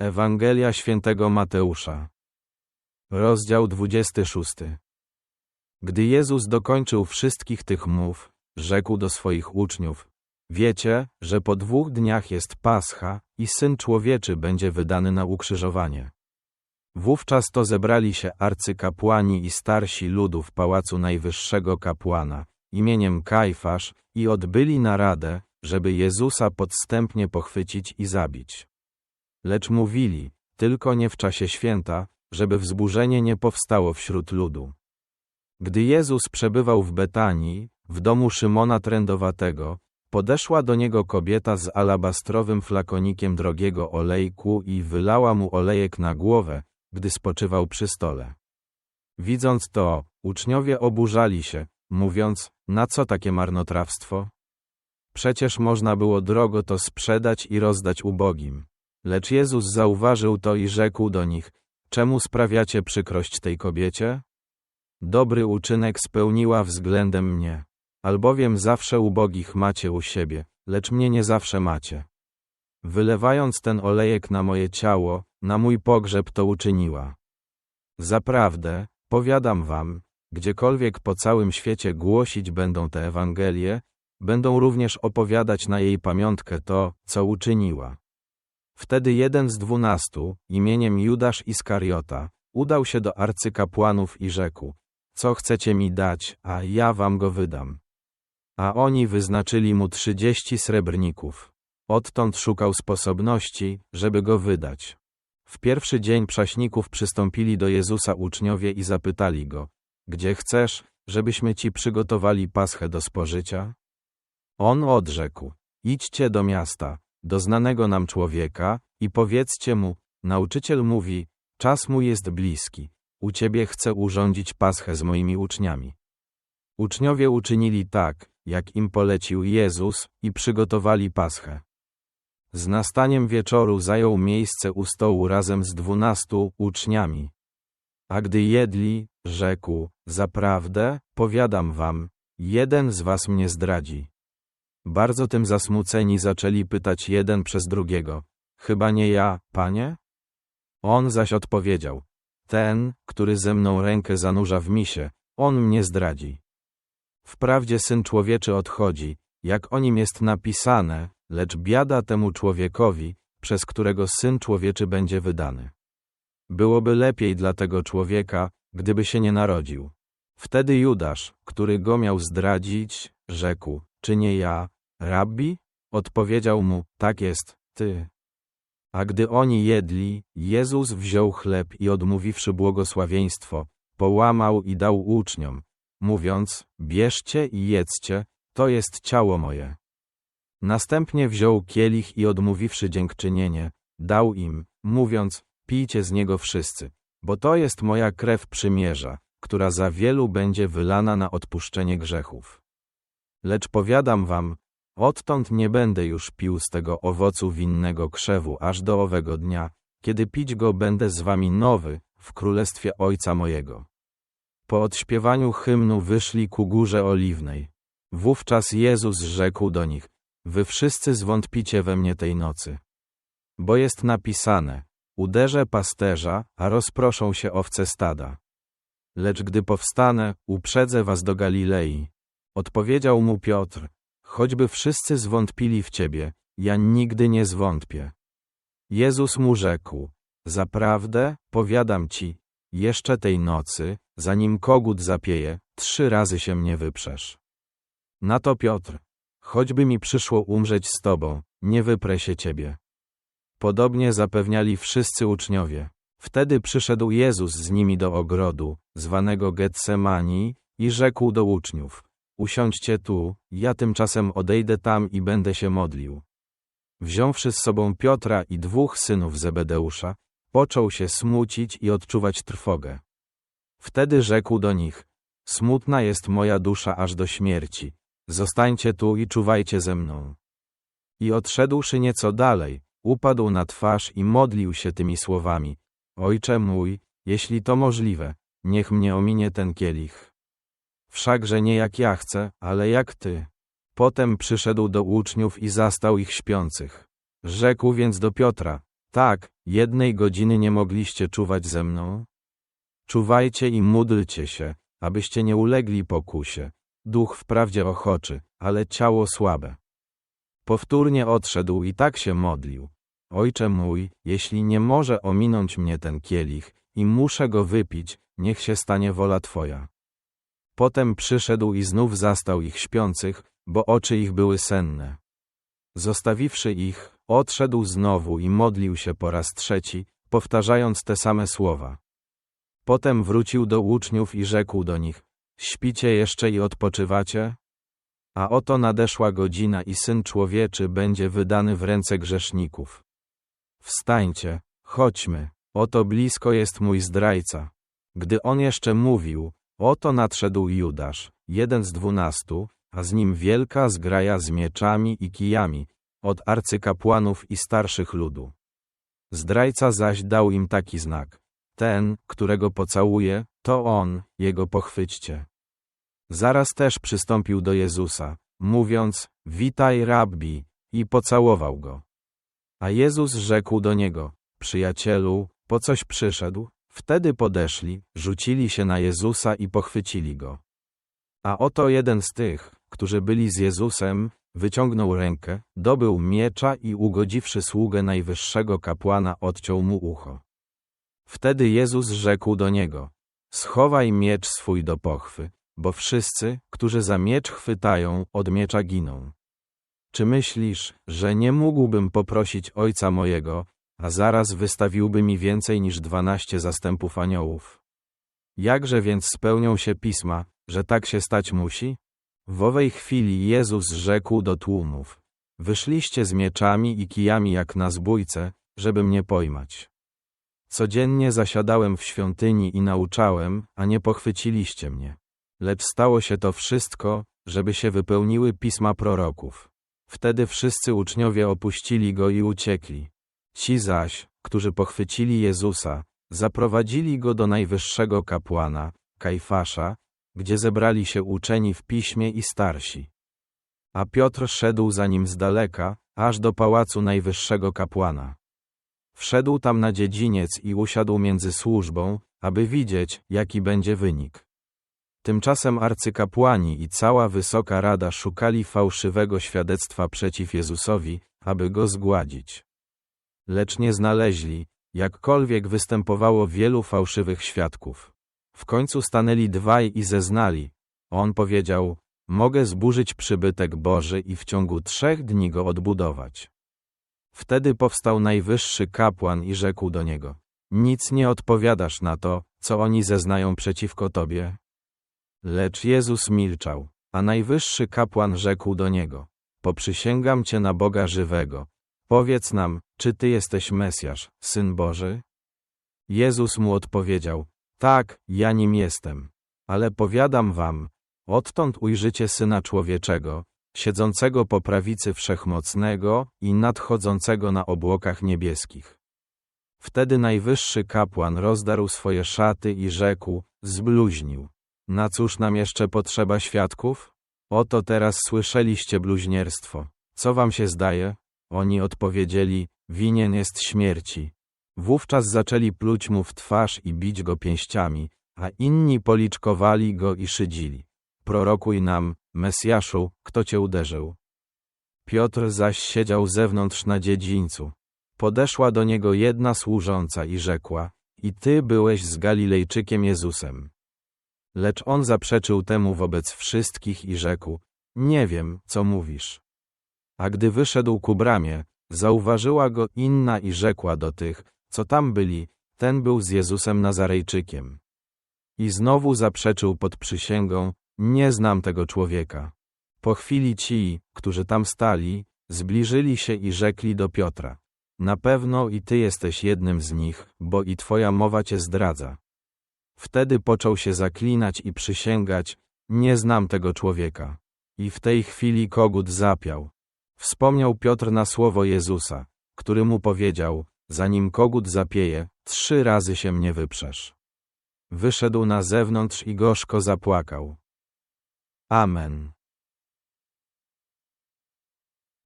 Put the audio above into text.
Ewangelia świętego Mateusza. Rozdział 26. Gdy Jezus dokończył wszystkich tych mów, rzekł do swoich uczniów: Wiecie, że po dwóch dniach jest Pascha i syn człowieczy będzie wydany na ukrzyżowanie. Wówczas to zebrali się arcykapłani i starsi ludu w pałacu najwyższego kapłana, imieniem Kajfasz, i odbyli naradę, żeby Jezusa podstępnie pochwycić i zabić. Lecz mówili, tylko nie w czasie święta, żeby wzburzenie nie powstało wśród ludu. Gdy Jezus przebywał w Betanii, w domu Szymona Trędowatego, podeszła do niego kobieta z alabastrowym flakonikiem drogiego olejku i wylała mu olejek na głowę, gdy spoczywał przy stole. Widząc to, uczniowie oburzali się, mówiąc, na co takie marnotrawstwo? Przecież można było drogo to sprzedać i rozdać ubogim. Lecz Jezus zauważył to i rzekł do nich, czemu sprawiacie przykrość tej kobiecie? Dobry uczynek spełniła względem mnie. Albowiem zawsze ubogich macie u siebie, lecz mnie nie zawsze macie. Wylewając ten olejek na moje ciało, na mój pogrzeb to uczyniła. Zaprawdę, powiadam wam, gdziekolwiek po całym świecie głosić będą te Ewangelie, będą również opowiadać na jej pamiątkę to, co uczyniła. Wtedy jeden z dwunastu, imieniem Judasz Iskariota, udał się do arcykapłanów i rzekł, co chcecie mi dać, a ja wam go wydam. A oni wyznaczyli mu trzydzieści srebrników. Odtąd szukał sposobności, żeby go wydać. W pierwszy dzień prześników przystąpili do Jezusa uczniowie i zapytali go, gdzie chcesz, żebyśmy ci przygotowali paschę do spożycia? On odrzekł, idźcie do miasta, do znanego nam człowieka, i powiedzcie mu, nauczyciel mówi, czas mu jest bliski, u ciebie chcę urządzić paschę z moimi uczniami. Uczniowie uczynili tak, jak im polecił Jezus, i przygotowali paschę. Z nastaniem wieczoru zajął miejsce u stołu razem z dwunastu uczniami. A gdy jedli, rzekł, zaprawdę, powiadam wam, jeden z was mnie zdradzi. Bardzo tym zasmuceni zaczęli pytać jeden przez drugiego. Chyba nie ja, panie? On zaś odpowiedział. Ten, który ze mną rękę zanurza w misie, on mnie zdradzi. Wprawdzie Syn Człowieczy odchodzi, jak o nim jest napisane, lecz biada temu człowiekowi, przez którego Syn Człowieczy będzie wydany. Byłoby lepiej dla tego człowieka, gdyby się nie narodził. Wtedy Judasz, który go miał zdradzić, rzekł, czy nie ja, Rabbi? Odpowiedział mu, tak jest, ty. A gdy oni jedli, Jezus wziął chleb i odmówiwszy błogosławieństwo, połamał i dał uczniom, mówiąc, bierzcie i jedzcie, to jest ciało moje. Następnie wziął kielich i odmówiwszy dziękczynienie, dał im, mówiąc, pijcie z niego wszyscy, bo to jest moja krew przymierza, która za wielu będzie wylana na odpuszczenie grzechów. Lecz powiadam wam, Odtąd nie będę już pił z tego owocu winnego krzewu aż do owego dnia, kiedy pić go będę z wami nowy, w królestwie Ojca mojego. Po odśpiewaniu hymnu wyszli ku górze oliwnej. Wówczas Jezus rzekł do nich, wy wszyscy zwątpicie we mnie tej nocy. Bo jest napisane, uderzę pasterza, a rozproszą się owce stada. Lecz gdy powstanę, uprzedzę was do Galilei. Odpowiedział mu Piotr, Choćby wszyscy zwątpili w Ciebie, ja nigdy nie zwątpię. Jezus mu rzekł, zaprawdę, powiadam Ci, jeszcze tej nocy, zanim kogut zapieje, trzy razy się mnie wyprzesz. Na to Piotr, choćby mi przyszło umrzeć z Tobą, nie wyprę się Ciebie. Podobnie zapewniali wszyscy uczniowie. Wtedy przyszedł Jezus z nimi do ogrodu, zwanego Getsemani, i rzekł do uczniów, Usiądźcie tu, ja tymczasem odejdę tam i będę się modlił. Wziąwszy z sobą Piotra i dwóch synów Zebedeusza, począł się smucić i odczuwać trwogę. Wtedy rzekł do nich, smutna jest moja dusza aż do śmierci, zostańcie tu i czuwajcie ze mną. I odszedłszy nieco dalej, upadł na twarz i modlił się tymi słowami, Ojcze mój, jeśli to możliwe, niech mnie ominie ten kielich. Wszakże nie jak ja chcę, ale jak ty. Potem przyszedł do uczniów i zastał ich śpiących. Rzekł więc do Piotra, Tak, jednej godziny nie mogliście czuwać ze mną? Czuwajcie i módlcie się, abyście nie ulegli pokusie. Duch wprawdzie ochoczy, ale ciało słabe. Powtórnie odszedł i tak się modlił. Ojcze mój, jeśli nie może ominąć mnie ten kielich i muszę go wypić, niech się stanie wola Twoja. Potem przyszedł i znów zastał ich śpiących, bo oczy ich były senne. Zostawiwszy ich, odszedł znowu i modlił się po raz trzeci, powtarzając te same słowa. Potem wrócił do uczniów i rzekł do nich, śpicie jeszcze i odpoczywacie? A oto nadeszła godzina i Syn Człowieczy będzie wydany w ręce grzeszników. Wstańcie, chodźmy, oto blisko jest mój zdrajca. Gdy on jeszcze mówił, oto nadszedł Judasz, jeden z dwunastu, a z nim wielka zgraja z mieczami i kijami, od arcykapłanów i starszych ludu. Zdrajca zaś dał im taki znak. Ten, którego pocałuje, to on, jego pochwyćcie. Zaraz też przystąpił do Jezusa, mówiąc, witaj rabbi, i pocałował go. A Jezus rzekł do niego, przyjacielu, po coś przyszedł? Wtedy podeszli, rzucili się na Jezusa i pochwycili go. A oto jeden z tych, którzy byli z Jezusem, wyciągnął rękę, dobył miecza i ugodziwszy sługę najwyższego kapłana odciął mu ucho. Wtedy Jezus rzekł do niego, schowaj miecz swój do pochwy, bo wszyscy, którzy za miecz chwytają, od miecza giną. Czy myślisz, że nie mógłbym poprosić Ojca mojego, a zaraz wystawiłby mi więcej niż dwanaście zastępów aniołów? Jakże więc spełnią się pisma, że tak się stać musi? W owej chwili Jezus rzekł do tłumów, wyszliście z mieczami i kijami jak na zbójce, żeby mnie pojmać. Codziennie zasiadałem w świątyni i nauczałem, a nie pochwyciliście mnie. Lecz stało się to wszystko, żeby się wypełniły pisma proroków. Wtedy wszyscy uczniowie opuścili go i uciekli. Ci zaś, którzy pochwycili Jezusa, zaprowadzili go do najwyższego kapłana, Kajfasza, gdzie zebrali się uczeni w piśmie i starsi. A Piotr szedł za nim z daleka, aż do pałacu najwyższego kapłana. Wszedł tam na dziedziniec i usiadł między służbą, aby widzieć, jaki będzie wynik. Tymczasem arcykapłani i cała wysoka rada szukali fałszywego świadectwa przeciw Jezusowi, aby go zgładzić. Lecz nie znaleźli, jakkolwiek występowało wielu fałszywych świadków. W końcu stanęli dwaj i zeznali. On powiedział, mogę zburzyć przybytek Boży i w ciągu trzech dni go odbudować. Wtedy powstał najwyższy kapłan i rzekł do niego, nic nie odpowiadasz na to, co oni zeznają przeciwko tobie. Lecz Jezus milczał, a najwyższy kapłan rzekł do niego, poprzysięgam cię na Boga żywego. Powiedz nam, czy ty jesteś Mesjasz, Syn Boży? Jezus mu odpowiedział, tak, ja nim jestem. Ale powiadam wam, odtąd ujrzycie Syna Człowieczego, siedzącego po prawicy Wszechmocnego i nadchodzącego na obłokach niebieskich. Wtedy najwyższy kapłan rozdarł swoje szaty i rzekł, zbluźnił. Na cóż nam jeszcze potrzeba świadków? Oto teraz słyszeliście bluźnierstwo. Co wam się zdaje? Oni odpowiedzieli, winien jest śmierci. Wówczas zaczęli pluć mu w twarz i bić go pięściami, a inni policzkowali go i szydzili. Prorokuj nam, Mesjaszu, kto cię uderzył. Piotr zaś siedział zewnątrz na dziedzińcu. Podeszła do niego jedna służąca i rzekła, i ty byłeś z Galilejczykiem Jezusem. Lecz on zaprzeczył temu wobec wszystkich i rzekł, nie wiem, co mówisz. A gdy wyszedł ku bramie, zauważyła go inna i rzekła do tych, co tam byli, ten był z Jezusem Nazarejczykiem. I znowu zaprzeczył pod przysięgą, nie znam tego człowieka. Po chwili ci, którzy tam stali, zbliżyli się i rzekli do Piotra. Na pewno i ty jesteś jednym z nich, bo i twoja mowa cię zdradza. Wtedy począł się zaklinać i przysięgać, nie znam tego człowieka. I w tej chwili kogut zapiał. Wspomniał Piotr na słowo Jezusa, który mu powiedział, zanim kogut zapieje, trzy razy się mnie wyprzesz. Wyszedł na zewnątrz i gorzko zapłakał. Amen.